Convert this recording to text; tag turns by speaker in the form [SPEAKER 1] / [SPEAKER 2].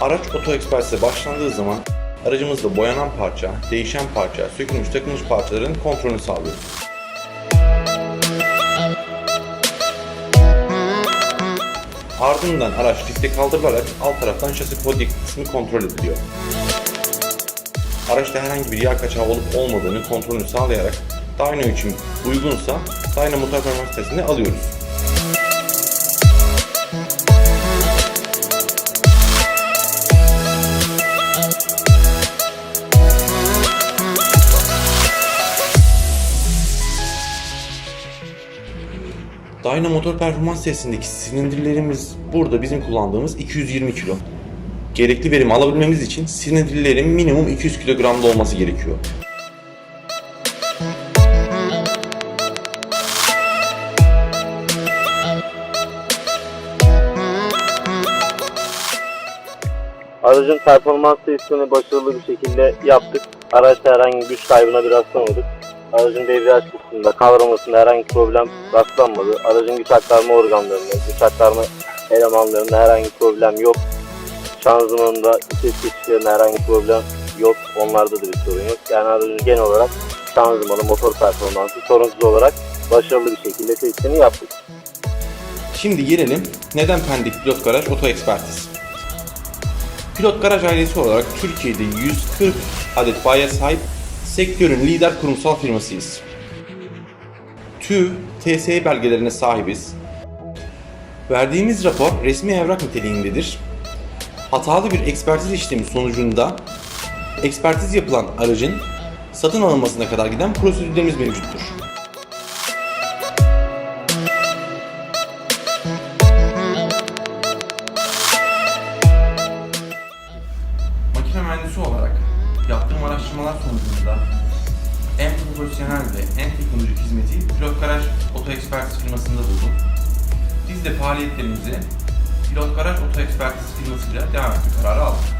[SPEAKER 1] Araç oto ekspertize başlandığı zaman aracımızda boyanan parça, değişen parça, sökülmüş takılmış parçaların kontrolünü sağlıyoruz. Ardından araç lifte kaldırılarak alt taraftan şasi podya kısmı kontrol ediliyor. Araçta herhangi bir yağ kaçağı olup olmadığını kontrolünü sağlayarak dyno için uygunsa dyno motor performans testini alıyoruz. Dyno motor performans testindeki silindirlerimiz burada bizim kullandığımız 220 kilo. Gerekli verimi alabilmemiz için silindirlerin minimum 200 kilogramda olması gerekiyor.
[SPEAKER 2] Aracın performans testini başarılı bir şekilde yaptık. Araçta herhangi bir güç kaybına bir rastlamadık. Aracın debriyaj kısmında, kavramasında herhangi bir problem rastlanmadı. Aracın güç aktarma organlarında, güç aktarma elemanlarında herhangi bir problem yok. Şanzımanında, vites geçişlerinde herhangi bir problem yok. Onlarda da bir sorun yok. Yani aracın genel olarak şanzımanı, motor performansı sorunsuz olarak başarılı bir şekilde testini yaptık.
[SPEAKER 1] Şimdi gelelim neden Pendik Pilot Garaj Oto Ekspertiz? Pilot Garaj ailesi olarak Türkiye'de 140 adet bayiye sahip sektörün lider kurumsal firmasıyız. TÜV, TSE belgelerine sahibiz. Verdiğimiz rapor resmi evrak niteliğindedir. Hatalı bir ekspertiz işlemi sonucunda ekspertiz yapılan aracın satın alınmasına kadar giden prosedürlerimiz mevcuttur. Yaptığım araştırmalar sonucunda en profesyonel ve en teknolojik hizmeti Pilot Garaj Oto Ekspertiz firmasında buldum. Biz de faaliyetlerimizi Pilot Garaj Oto Ekspertiz firmasıyla devam etme kararı aldık.